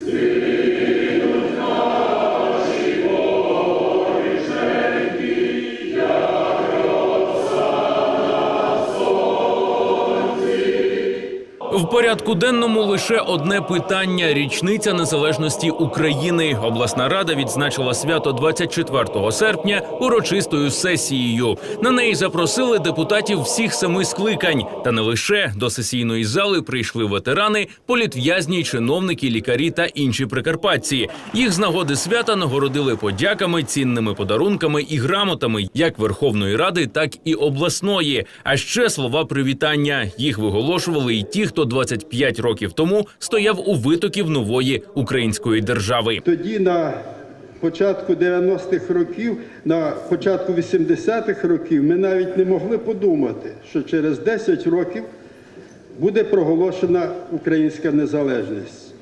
Yeah. В порядку денному лише одне питання: річниця незалежності України. Обласна рада відзначила свято 24 серпня урочистою сесією. На неї запросили депутатів всіх семи скликань. Та не лише до сесійної зали прийшли ветерани, політв'язні, чиновники, лікарі та інші прикарпатці. Їх з нагоди свята нагородили подяками, цінними подарунками і грамотами як Верховної Ради, так і обласної. А ще слова привітання. Їх виголошували і ті, хто 25 років тому стояв у витоків нової української держави. Тоді на початку 90-х років, на початку 80-х років ми навіть не могли подумати, що через 10 років буде проголошена українська незалежність.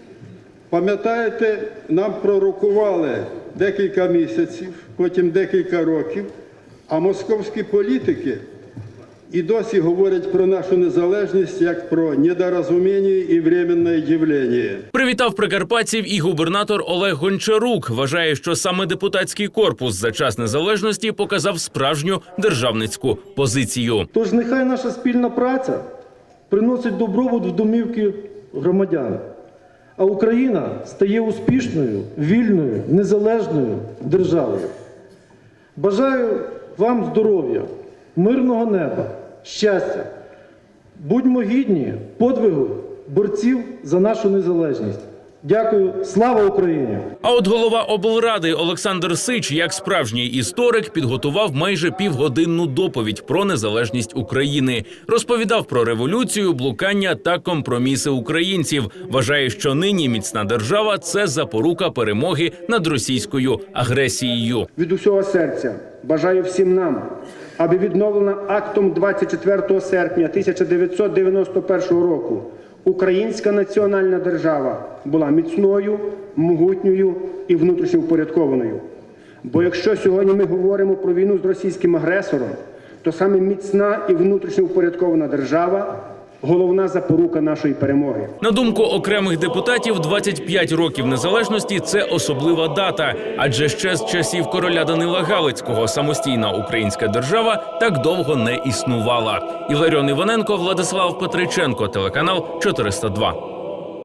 Пам'ятаєте, нам пророкували декілька місяців, потім декілька років, а московські політики і досі говорять про нашу незалежність як про недорозуміння і временне явлення. Привітав прикарпатців і губернатор Олег Гончарук. Вважає, що саме депутатський корпус за час незалежності показав справжню державницьку позицію. Тож нехай наша спільна праця приносить добробут в домівки громадян, а Україна стає успішною, вільною, незалежною державою. Бажаю вам здоров'я, мирного неба, щастя. Будьмо гідні подвигу борців за нашу незалежність. Дякую, слава Україні! А от голова облради Олександр Сич, як справжній історик, підготував майже півгодинну доповідь про незалежність України. Розповідав про революцію, блукання та компроміси українців. Вважає, що нині міцна держава це запорука перемоги над російською агресією. від усього серця бажаю всім нам, аби відновлена актом 24 серпня 1991 року українська національна держава була міцною, могутньою і внутрішньо впорядкованою. Бо якщо сьогодні ми говоримо про війну з російським агресором, то саме міцна і внутрішньо впорядкована держава головна запорука нашої перемоги. На думку окремих депутатів, 25 років незалежності це особлива дата, адже ще з часів короля Данила Галицького самостійна українська держава так довго не існувала. Іларіон Іваненко, Владислав Петриченко, телеканал 402.